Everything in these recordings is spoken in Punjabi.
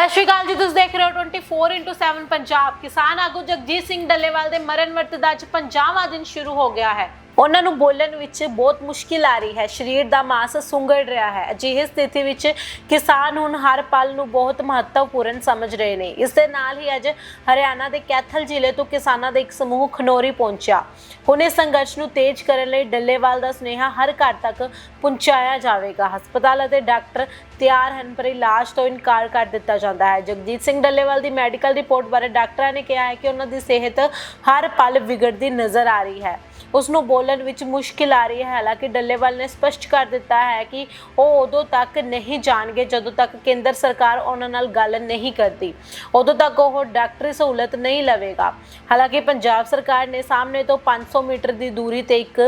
ਸਤਿ ਸ਼੍ਰੀ ਅਕਾਲ ਜੀ, ਤੁਸੀਂ ਦੇਖ ਰਹੇ ਹੋ 24x7 ਪੰਜਾਬ। ਕਿਸਾਨ ਆਗੂ ਜਗਜੀਤ ਸਿੰਘ ਡੱਲੇਵਾਲ ਦੇ ਮਰਨ ਵਰਤ ਦਾ ਅੱਜ 50ਵਾਂ ਦਿਨ ਸ਼ੁਰੂ ਹੋ ਗਿਆ ਹੈ। ਉਹਨਾਂ ਨੂੰ ਬੋਲਣ ਵਿੱਚ ਬਹੁਤ ਮੁਸ਼ਕਿਲ ਆ ਰਹੀ ਹੈ। ਸਰੀਰ ਦਾ ਮਾਸ ਸੁੰਗੜ ਰਿਹਾ ਹੈ। ਅਜਿਹੀ ਸਥਿਤੀ ਵਿੱਚ ਕਿਸਾਨ ਹੁਣ ਹਰ ਪਲ ਨੂੰ ਬਹੁਤ ਮਹੱਤਵਪੂਰਨ ਸਮਝ ਰਹੇ ਨੇ। ਇਸ ਦੇ ਨਾਲ ਹੀ ਅੱਜ ਹਰਿਆਣਾ ਦੇ ਕੈਥਲ ਜ਼ਿਲ੍ਹੇ ਤੋਂ ਕਿਸਾਨਾਂ ਦਾ ਇੱਕ ਸਮੂਹ ਖਨੋਰੀ ਪਹੁੰਚਿਆ। ਹੁਣ ਇਸ ਸੰਘਰਸ਼ ਨੂੰ ਤੇਜ਼ ਕਰਨ ਲਈ ਡੱਲੇਵਾਲ ਦਾ ਸੁਨੇਹਾ ਹਰ ਘਰ ਤੱਕ ਪਹੁੰਚਾਇਆ ਜਾਵੇਗਾ। ਹਸਪਤਾਲ ਅਤੇ ਡਾਕਟਰ ਤਿਆਰ ਹਨ, ਪਰ ਇਲਾਜ ਤੋਂ ਇਨਕਾਰ ਕਰ ਦਿੱਤਾ ਜਾਂਦਾ ਹੈ। ਜਗਜੀਤ ਸਿੰਘ ਡੱਲੇਵਾਲ ਦੀ ਮੈਡੀਕਲ ਰਿਪੋਰਟ ਬਾਰੇ ਡਾਕਟਰਾਂ ਨੇ ਕਿਹਾ ਹੈ ਕਿ ਉਹਨਾਂ ਦੀ ਸਿਹਤ ਹਰ ਪਲ ਵਿਗੜਦੀ ਨਜ਼ਰ ਆ ਰਹੀ ਹੈ। ਉਸ ਨੂੰ ਬੋਲਣ ਵਿੱਚ ਮੁਸ਼ਕਿਲ ਆ ਰਹੀ ਹੈ। ਹਾਲਾਂਕਿ ਡੱਲੇਵਾਲ ਨੇ ਸਪਸ਼ਟ ਕਰ ਦਿੱਤਾ ਹੈ ਕਿ ਉਹ ਉਦੋਂ ਤੱਕ ਨਹੀਂ ਜਾਣਗੇ ਜਦੋਂ ਤੱਕ ਕੇਂਦਰ ਸਰਕਾਰ ਉਹਨਾਂ ਨਾਲ ਗੱਲ ਨਹੀਂ ਕਰਦੀ। ਉਦੋਂ ਤੱਕ ਉਹ ਡਾਕਟਰੀ ਸਹੂਲਤ ਨਹੀਂ ਲਵੇਗਾ। ਹਾਲਾਂਕਿ ਪੰਜਾਬ ਸਰਕਾਰ ਨੇ ਸਾਹਮਣੇ ਤੋਂ 500 ਮੀਟਰ ਦੀ ਦੂਰੀ ਤੇ ਇੱਕ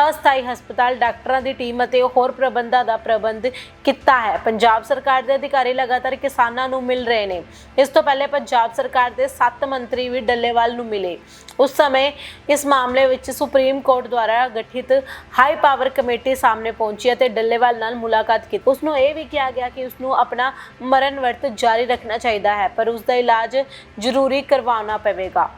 ਅਸਥਾਈ ਹਸਪਤਾਲ ਡਾਕਟਰਾਂ ਦੀ ਟੀਮ ਅਤੇ ਹੋਰ ਪ੍ਰਬੰਧਾਂ ਦਾ ਪ੍ਰਬੰਧ ਕੀਤਾ ਹੈ। ਪੰਜਾਬ ਸਰਕਾਰ ਦੇ ਅਧਿਕਾਰੀ ਲਗਾਤਾਰ ਕਿਸਾਨਾਂ ਨੂੰ ਮਿਲ ਰਹੇ ਨੇ। ਇਸ ਤੋਂ ਪਹਿਲੇ ਪੰਜਾਬ ਸਰਕਾਰ ਦੇ 7 ਮੰਤਰੀ ਵੀ ਡੱਲੇਵਾਲ ਨੂੰ ਮਿਲੇ। ਉਸ ਸਮੇਂ ਇਸ ਮਾਮਲੇ ਵਿੱਚ ਸੁਪਰੀਮ ਕੋਰਟ ਦੁਆਰਾ ਗਠਿਤ ਹਾਈ ਪਾਵਰ ਕਮੇਟੀ ਸਾਹਮਣੇ ਪਹੁੰਚੀ ਅਤੇ ਡੱਲੇਵਾਲ ਨਾਲ ਮੁਲਾਕਾਤ ਕੀਤੀ। ਉਸ ਨੂੰ ਇਹ ਵੀ ਕਿਹਾ ਗਿਆ ਕਿ ਉਸ ਨੂੰ ਆਪਣਾ ਮਰਨ ਵਰਤ ਜਾਰੀ ਰੱਖਣਾ ਚਾਹੀਦਾ ਹੈ, ਪਰ ਉਸ ਦਾ ਇਲਾਜ ਜ਼ਰੂਰੀ ਕਰਵਾਉਣਾ ਪਵੇਗਾ।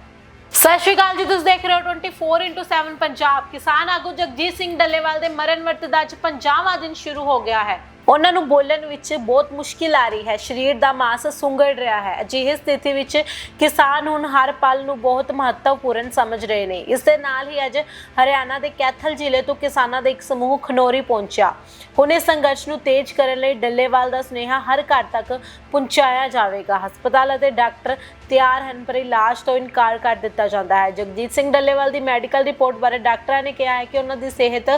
ਸਤਿ ਸ਼੍ਰੀ ਅਕਾਲ ਜੀ, ਤੁਸੀਂ ਦੇਖ ਰਹੇ ਹੋ 24x7 ਪੰਜਾਬ। ਕਿਸਾਨ ਆਗੂ ਜਗਜੀਤ ਸਿੰਘ ਡੱਲੇਵਾਲ ਦੇ ਮਰਨ ਵਰਤ ਦਾ ਅੱਜ 50ਵਾਂ ਦਿਨ ਸ਼ੁਰੂ ਹੋ ਗਿਆ ਹੈ। ਉਹਨਾਂ ਨੂੰ ਬੋਲਣ ਵਿੱਚ ਬਹੁਤ ਮੁਸ਼ਕਿਲ ਆ ਰਹੀ ਹੈ। ਸਰੀਰ ਦਾ ਮਾਸ ਸੁੰਗੜ ਰਿਹਾ ਹੈ। ਅਜਿਹੀ ਸਥਿਤੀ ਵਿੱਚ ਕਿਸਾਨ ਹੁਣ ਹਰ ਪਲ ਨੂੰ ਬਹੁਤ ਮਹੱਤਵਪੂਰਨ ਸਮਝ ਰਹੇ ਨੇ। ਇਸ ਦੇ ਨਾਲ ਹੀ ਅੱਜ ਹਰਿਆਣਾ ਦੇ ਕੈਥਲ ਜ਼ਿਲ੍ਹੇ ਤੋਂ ਕਿਸਾਨਾਂ ਦਾ ਇੱਕ ਸਮੂਹ ਖਨੋਰੀ ਪਹੁੰਚਿਆ। ਹੁਣ ਇਸ ਸੰਘਰਸ਼ ਨੂੰ ਤੇਜ਼ ਕਰਨ ਲਈ ਡੱਲੇਵਾਲ ਦਾ ਸੁਨੇਹਾ ਹਰ ਘਰ ਤੱਕ ਪਹੁੰਚਾਇਆ ਜਾਵੇਗਾ। ਹਸਪਤਾਲ ਅਤੇ ਡਾਕਟਰ ਤਿਆਰ ਹਨ, ਪਰ ਇਲਾਜ ਤੋਂ ਇਨਕਾਰ ਕਰ ਦਿੱਤਾ ਜਾਂਦਾ ਹੈ। ਜਗਜੀਤ ਸਿੰਘ ਡੱਲੇਵਾਲ ਦੀ ਮੈਡੀਕਲ ਰਿਪੋਰਟ ਬਾਰੇ ਡਾਕਟਰਾਂ ਨੇ ਕਿਹਾ ਹੈ ਕਿ ਉਹਨਾਂ ਦੀ ਸਿਹਤ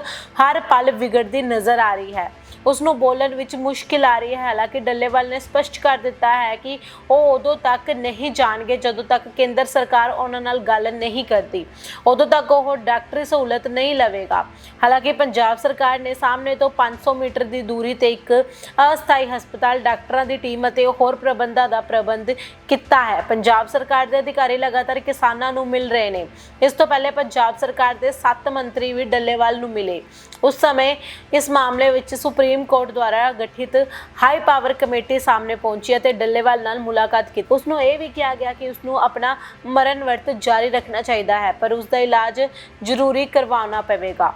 ਹਰ ਪਲ ਵਿਗੜਦੀ ਨਜ਼ਰ ਆ ਰਹੀ ਹੈ। ਉਸ ਨੂੰ ਬੋਲਣ ਵਿੱਚ ਮੁਸ਼ਕਿਲ ਆ ਰਹੀ ਹੈ। ਹਾਲਾਂਕਿ ਡੱਲੇਵਾਲ ਨੇ ਸਪਸ਼ਟ ਕਰ ਦਿੱਤਾ ਹੈ ਕਿ ਉਹ ਉਦੋਂ ਤੱਕ ਨਹੀਂ ਜਾਣਗੇ ਜਦੋਂ ਤੱਕ ਕੇਂਦਰ ਸਰਕਾਰ ਉਹਨਾਂ ਨਾਲ ਗੱਲ ਨਹੀਂ ਕਰਦੀ। ਉਦੋਂ ਤੱਕ ਉਹ ਡਾਕਟਰੀ ਸਹੂਲਤ ਨਹੀਂ ਲਵੇਗਾ। ਹਾਲਾਂਕਿ ਪੰਜਾਬ ਸਰਕਾਰ ਨੇ ਸਾਹਮਣੇ ਤੋਂ 500 ਮੀਟਰ ਦੀ ਦੂਰੀ ਤੇ ਇੱਕ ਅਸਥਾਈ ਹਸਪਤਾਲ ਡਾਕਟਰਾਂ ਦੀ ਟੀਮ ਅਤੇ ਹੋਰ ਪ੍ਰਬੰਧਾਂ ਦਾ ਪ੍ਰਬੰਧ ਕੀਤਾ ਹੈ। ਪੰਜਾਬ ਸਰਕਾਰ ਦੇ ਅਧਿਕਾਰੀ ਲਗਾਤਾਰ ਕਿਸਾਨਾਂ ਨੂੰ ਮਿਲ ਰਹੇ ਨੇ। ਇਸ ਤੋਂ ਪਹਿਲੇ ਪੰਜਾਬ ਸਰਕਾਰ ਦੇ 7 ਮੰਤਰੀ ਵੀ ਡੱਲੇਵਾਲ ਨੂੰ ਮਿਲੇ। ਉਸ ਸਮੇਂ ਇਸ ਮਾਮਲੇ ਵਿੱਚ ਸੁਪਰੀਮ ਕੋਰਟ ਦੁਆਰਾ ਗਠਿਤ ਹਾਈ ਪਾਵਰ ਕਮੇਟੀ ਸਾਹਮਣੇ ਪਹੁੰਚੀ ਅਤੇ ਡੱਲੇਵਾਲ ਨਾਲ ਮੁਲਾਕਾਤ ਕੀਤੀ। ਉਸ ਨੂੰ ਇਹ ਵੀ ਕਿਹਾ ਗਿਆ ਕਿ ਉਸ ਨੂੰ ਆਪਣਾ ਮਰਨ ਵਰਤ ਜਾਰੀ ਰੱਖਣਾ ਚਾਹੀਦਾ ਹੈ, ਪਰ ਉਸ ਦਾ ਇਲਾਜ ਜ਼ਰੂਰੀ ਕਰਵਾਉਣਾ ਪਵੇਗਾ।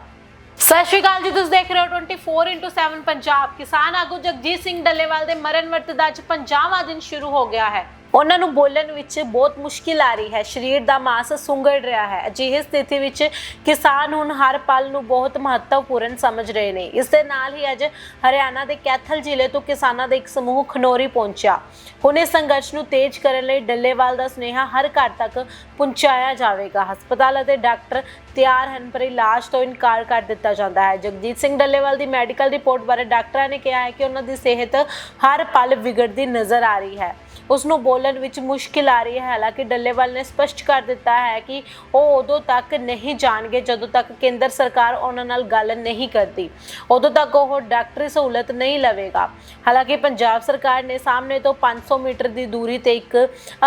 ਸਤਿ ਸ਼੍ਰੀ ਅਕਾਲ ਜੀ, ਤੁਸੀਂ ਦੇਖ ਰਹੇ ਹੋ 24x7 ਪੰਜਾਬ। ਕਿਸਾਨ ਆਗੂ ਜਗਜੀਤ ਸਿੰਘ ਡੱਲੇਵਾਲ ਦੇ ਮਰਨ ਵਰਤ ਦਾ ਅੱਜ 50ਵਾਂ ਦਿਨ ਸ਼ੁਰੂ ਹੋ ਗਿਆ ਹੈ। ਉਹਨਾਂ ਨੂੰ ਬੋਲਣ ਵਿੱਚ ਬਹੁਤ ਮੁਸ਼ਕਿਲ ਆ ਰਹੀ ਹੈ। ਸਰੀਰ ਦਾ ਮਾਸ ਸੁੰਗੜ ਰਿਹਾ ਹੈ। ਅਜਿਹੀ ਸਥਿਤੀ ਵਿੱਚ ਕਿਸਾਨ ਹੁਣ ਹਰ ਪਲ ਨੂੰ ਬਹੁਤ ਮਹੱਤਵਪੂਰਨ ਸਮਝ ਰਹੇ ਨੇ। ਇਸ ਦੇ ਨਾਲ ਹੀ ਅੱਜ ਹਰਿਆਣਾ ਦੇ ਕੈਥਲ ਜ਼ਿਲ੍ਹੇ ਤੋਂ ਕਿਸਾਨਾਂ ਦਾ ਇੱਕ ਸਮੂਹ ਖਨੋਰੀ ਪਹੁੰਚਿਆ। ਹੁਣ ਇਸ ਸੰਘਰਸ਼ ਨੂੰ ਤੇਜ਼ ਕਰਨ ਲਈ ਡੱਲੇਵਾਲ ਦਾ ਸੁਨੇਹਾ ਹਰ ਘਰ ਤੱਕ ਪਹੁੰਚਾਇਆ ਜਾਵੇਗਾ। ਹਸਪਤਾਲ ਅਤੇ ਡਾਕਟਰ ਤਿਆਰ ਹਨ, ਪਰ ਇਲਾਜ ਤੋਂ ਇਨਕਾਰ ਕਰ ਦਿੱਤਾ ਜਾਂਦਾ ਹੈ। ਜਗਜੀਤ ਸਿੰਘ ਡੱਲੇਵਾਲ ਦੀ ਮੈਡੀਕਲ ਰਿਪੋਰਟ ਬਾਰੇ ਡਾਕਟਰਾਂ ਨੇ ਕਿਹਾ ਹੈ ਕਿ ਉਹਨਾਂ ਦੀ ਸਿਹਤ ਹਰ ਪਲ ਵਿਗੜਦੀ ਨਜ਼ਰ ਆ ਰਹੀ ਹੈ। ਉਸ ਨੂੰ ਬੋਲਣ ਵਿੱਚ ਮੁਸ਼ਕਿਲ ਆ ਰਹੀ ਹੈ। ਹਾਲਾਂਕਿ ਡੱਲੇਵਾਲ ਨੇ ਸਪਸ਼ਟ ਕਰ ਦਿੱਤਾ ਹੈ ਕਿ ਉਹ ਉਦੋਂ ਤੱਕ ਨਹੀਂ ਜਾਣਗੇ ਜਦੋਂ ਤੱਕ ਕੇਂਦਰ ਸਰਕਾਰ ਉਹਨਾਂ ਨਾਲ ਗੱਲ ਨਹੀਂ ਕਰਦੀ। ਉਦੋਂ ਤੱਕ ਉਹ ਡਾਕਟਰੀ ਸਹੂਲਤ ਨਹੀਂ ਲਵੇਗਾ। ਹਾਲਾਂਕਿ ਪੰਜਾਬ ਸਰਕਾਰ ਨੇ ਸਾਹਮਣੇ ਤੋਂ 500 ਮੀਟਰ ਦੀ ਦੂਰੀ ਤੇ ਇੱਕ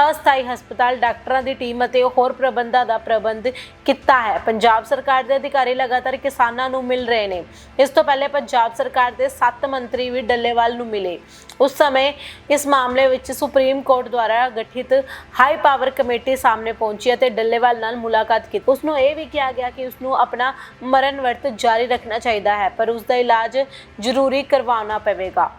ਅਸਥਾਈ ਹਸਪਤਾਲ ਡਾਕਟਰਾਂ ਦੀ ਟੀਮ ਅਤੇ ਹੋਰ ਪ੍ਰਬੰਧਾਂ ਦਾ ਪ੍ਰਬੰਧ ਕੀਤਾ ਹੈ। ਪੰਜਾਬ ਸਰਕਾਰ ਦੇ ਅਧਿਕਾਰੀ ਲਗਾਤਾਰ ਕਿਸਾਨਾਂ ਨੂੰ ਮਿਲ ਰਹੇ ਨੇ। ਇਸ ਤੋਂ ਪਹਿਲੇ ਪੰਜਾਬ ਸਰਕਾਰ ਦੇ 7 ਮੰਤਰੀ ਵੀ ਡੱਲੇਵਾਲ ਨੂੰ ਮਿਲੇ। ਉਸ ਸਮੇਂ ਇਸ ਮਾਮਲੇ ਵਿੱਚ ਸੁਪਰੀਮ ਕੋਰਟ ਦੁਆਰਾ ਗਠਿਤ ਹਾਈ ਪਾਵਰ ਕਮੇਟੀ ਸਾਹਮਣੇ ਪਹੁੰਚੀ ਅਤੇ ਡੱਲੇਵਾਲ ਨਾਲ ਮੁਲਾਕਾਤ ਕੀਤੀ। ਉਸ ਨੂੰ ਇਹ ਵੀ ਕਿਹਾ ਗਿਆ ਕਿ ਉਸ ਨੂੰ ਆਪਣਾ ਮਰਨ ਵਰਤ ਜਾਰੀ ਰੱਖਣਾ ਚਾਹੀਦਾ ਹੈ, ਪਰ ਉਸ ਦਾ ਇਲਾਜ ਜ਼ਰੂਰੀ ਕਰਵਾਉਣਾ ਪਵੇਗਾ।